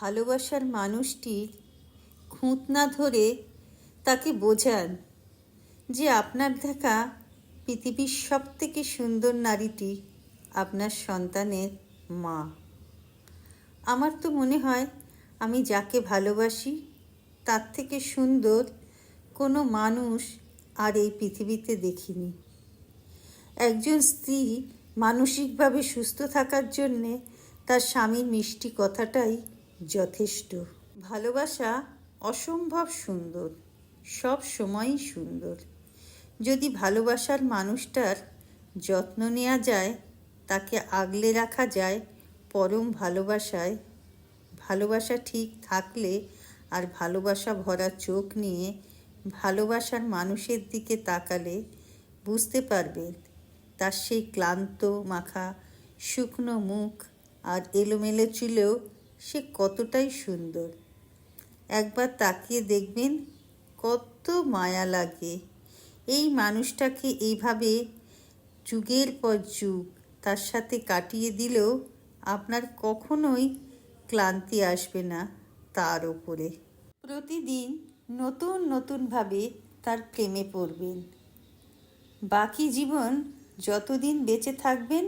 ভালোবাসার মানুষটির খুঁত না ধরে তাকে বোঝান যে আপনার দেখা পৃথিবীর সব থেকে সুন্দর নারীটি আপনার সন্তানের মা। আমার তো মনে হয় আমি যাকে ভালোবাসি, তার থেকে সুন্দর কোনো মানুষ আর এই পৃথিবীতে দেখিনি। একজন স্ত্রী মানসিকভাবে সুস্থ থাকার জন্যে তার স্বামীর মিষ্টি কথাটাই যথেষ্ট। ভালোবাসা অসম্ভব সুন্দর, সব সময়ই সুন্দর। যদি ভালোবাসার মানুষটার যত্ন নেওয়া যায়, তাকে আগলে রাখা যায়, পরম ভালোবাসায়, ভালোবাসা ঠিক থাকলে আর ভালোবাসা ভরা চোখ নিয়ে ভালোবাসার মানুষের দিকে তাকালে বুঝতে পারবেন তার সেই ক্লান্ত, মাখা, শুকনো মুখ আর এলোমেলো চুলেও সে কতটাই সুন্দর। একবার তাকিয়ে দেখবেন কত মায়া লাগে। এই মানুষটাকে এইভাবে যুগের পর যুগ তার সাথে কাটিয়ে দিলেও আপনার কখনোই ক্লান্তি আসবে না তার ওপরে। প্রতিদিন নতুন নতুনভাবে তার প্রেমে পড়বেন। বাকি জীবন যতদিন বেঁচে থাকবেন,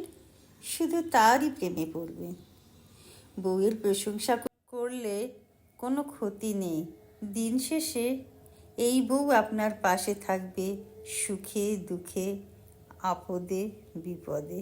শুধু তারই প্রেমে পড়বেন। বউয়ের প্রশংসা করলে কোনো ক্ষতি নেই। দিন শেষে এই বউ আপনার পাশে থাকবে সুখে, দুঃখে, আপদে, বিপদে।